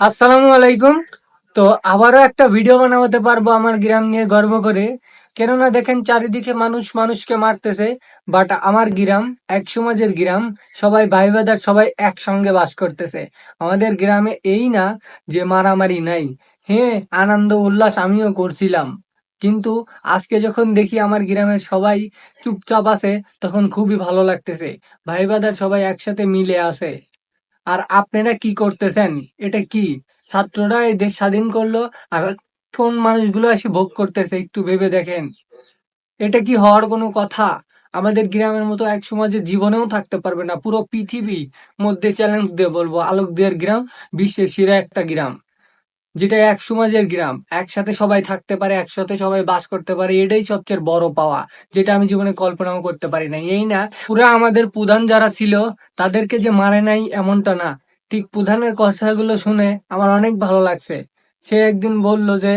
আসসালামু আলাইকুম। তো আবারও একটা ভিডিও বানাতে পারব আমার গ্রাম নিয়ে গর্ব করে। কেননা দেখেন চারিদিকে মানুষ মানুষকে মারতেছে বাট আমার গ্রাম, এক সমাজের গ্রাম, সবাই ভাই বাদার সবাই একসঙ্গে বাস করতেছে। আমাদের গ্রামে এই না যে মারামারি নাই। হ্যাঁ আনন্দ উল্লাস আমিও করছিলাম। কিন্তু আজকে যখন দেখি আমার গ্রামের সবাই চুপচাপ আছে, তখন খুবই ভালো লাগতেছে। ভাই বাদার সবাই একসাথে মিলে আছে। আর আপনারা কি করতেছেন? এটা কি? ছাত্ররা এই দেশ স্বাধীন করল আর কোন মানুষগুলো এসে ভোগ করতেছে একটু ভেবে দেখেন। এটা কি হওয়ার কোনো কথা? আমাদের গ্রামের মতো এক সমাজে জীবনেও থাকতে পারবে না। পুরো পৃথিবী মধ্যে চ্যালেঞ্জ দিয়ে বলব। আলোক দিয়ার গ্রাম, বিশ্বের সেরা একটা গ্রাম। যেটা এক সমাজের গ্রাম, একসাথে সবাই থাকতে পারে, একসাথে সবাই বাস করতে পারে, এটাই সবচেয়ে বড় পাওয়া, যেটা আমি জীবনে কল্পনাও করতে পারি না এই না পুরা আমাদের প্রধান যারা ছিল, তাদেরকে যে মারে নাই এমনটা না। ঠিক প্রধানের কথাগুলো শুনে আমার অনেক ভালো লাগছে। সে একদিন বলল যে,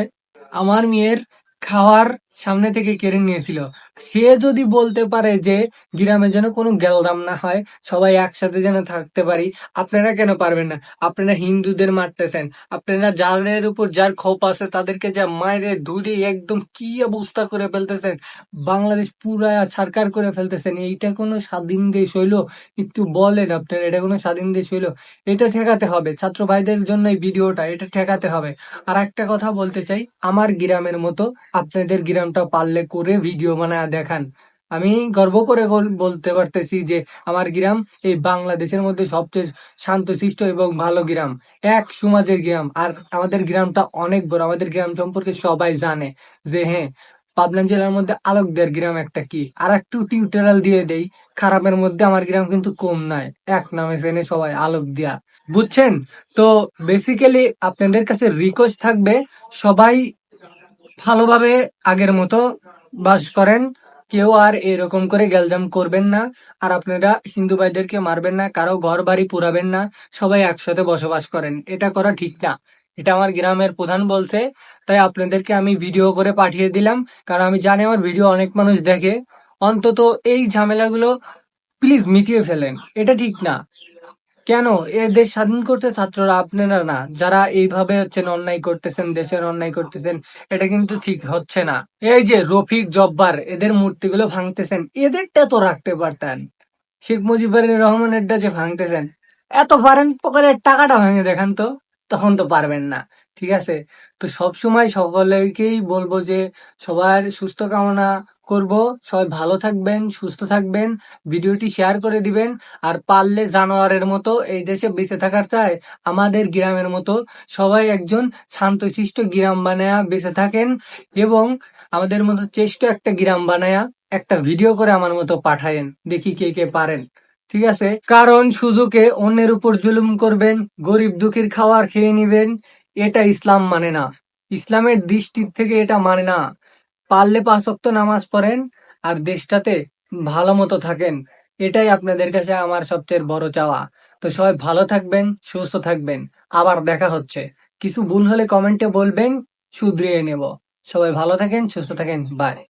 আমার মেয়ের খাওয়ার সামনে থেকে কেড়ে নিয়েছিল। সে যদি বলতে পারে যে গ্রামে যেন কোনো গেলদাম না হয়, সবাই একসাথে যেন থাকতে পারি, আপনারা কেন পারবেন না? আপনারা হিন্দুদের মারতেছেন। আপনারা যাদের উপর যার ক্ষোভ আছে তাদেরকে যা মায়ের ধুরে একদম কি অবস্থা করে ফেলতেছেন? বাংলাদেশ পুরা ছারকার করে ফেলতেছেন। এইটা কোনো স্বাধীন দেশ হইল? একটু বলেন আপনারা, এটা কোনো স্বাধীন দেশ হইল? এটা ঠেকাতে হবে। ছাত্র ভাইদের জন্য এই ভিডিওটা, এটা ঠেকাতে হবে। আর একটা কথা বলতে চাই, আমার গ্রামের মতো আপনাদের গ্রামটা পারলে করে ভিডিও বানায় দেখান। আমি গর্ব করে বলতে পারতেছি যে আমার গ্রাম এই বাংলাদেশের মধ্যে সবচেয়ে শান্তশিষ্ট এবং ভালো গ্রাম। এক সমাজের গ্রাম। আর আমাদের গ্রামটা অনেক বড়। আমাদের গ্রাম সম্পর্কে সবাই জানে যে হ্যাঁ পাবনা জেলার মধ্যে আলোকদের গ্রাম একটা কি? আর একটু টিউটোরিয়াল দিয়ে দেই। খারাপের মধ্যে আমার গ্রাম কিন্তু কম নয়। এক নামে চেনে সবাই আলোক দিয়া। বুঝছেন? তো বেসিক্যালি আপনাদের কাছে রিকোয়েস্ট থাকবে সবাই ভালোভাবে আগের মতো বাস করেন। কেউ আর এরকম করে গ্যালজাম করবেন না। আর আপনারা হিন্দু ভাইদেরকে মারবেন না, কারও ঘর বাড়ি পুরাবেন না, সবাই একসাথে বসবাস করেন। এটা করা ঠিক না। এটা আমার গ্রামের প্রধান বলছে। তাই আপনাদেরকে আমি ভিডিও করে পাঠিয়ে দিলাম। কারণ আমি জানি আমার ভিডিও অনেক মানুষ দেখে। অন্তত এই ঝামেলাগুলো প্লিজ মিটিয়ে ফেলেন। এটা ঠিক না। কেন? এ দেশ স্বাধীন করতে ছাত্ররা আপনারা না। যারা এইভাবে হচ্ছেন, অন্যায় করতেছেন, দেশের অন্যায় করতেছেন, এটা কিন্তু ঠিক হচ্ছে না। এই যে রফিক জব্বার, এদের মূর্তিগুলো ভাঙতেছেন, এদেরটা তো রাখতে পারতেন। শেখ মুজিবুর রহমানেরটা যে ভাঙতেছেন, এত পারেন পকেটের টাকাটা ভেঙে দেখান তো, তখন তো পারবেন না। ঠিক আছে? তো সব সময় সকলেকেই বলব যে সবার সুস্থ কামনা করব। সবাই ভালো থাকবেন, সুস্থ থাকবেন, ভিডিওটি শেয়ার করে দিবেন। আর পারলে জানোয়ারের মতো এই দেশে বেঁচে থাকার চায় আমাদের গ্রামের মতো সবাই একজন শান্তশিষ্ট গ্রাম বানায়া বেঁচে থাকেন এবং আমাদের মতো চেষ্ট একটা গ্রাম বানায়া একটা ভিডিও করে আমার মতো পাঠায়েন। দেখি কে কে পারেন। ঠিক আছে? কারণ সুযোগে অন্যের উপর জুলুম করবেন, গরিব দুঃখীর খাওয়ার খেয়ে নিবেন এটা ইসলাম মানে না। ইসলামের দৃষ্টির থেকে এটা মানে না। পারলে পাঁচ অক্ত নামাজ পড়েন আর দেশটাতে ভালো মতো থাকেন। এটাই আপনাদের কাছে আমার সবচেয়ে বড় চাওয়া। তো সবাই ভালো থাকবেন, সুস্থ থাকবেন। আবার দেখা হচ্ছে। কিছু ভুল হলে কমেন্টে বলবেন, শুধরিয়ে নেব। সবাই ভালো থাকেন, সুস্থ থাকেন। বাই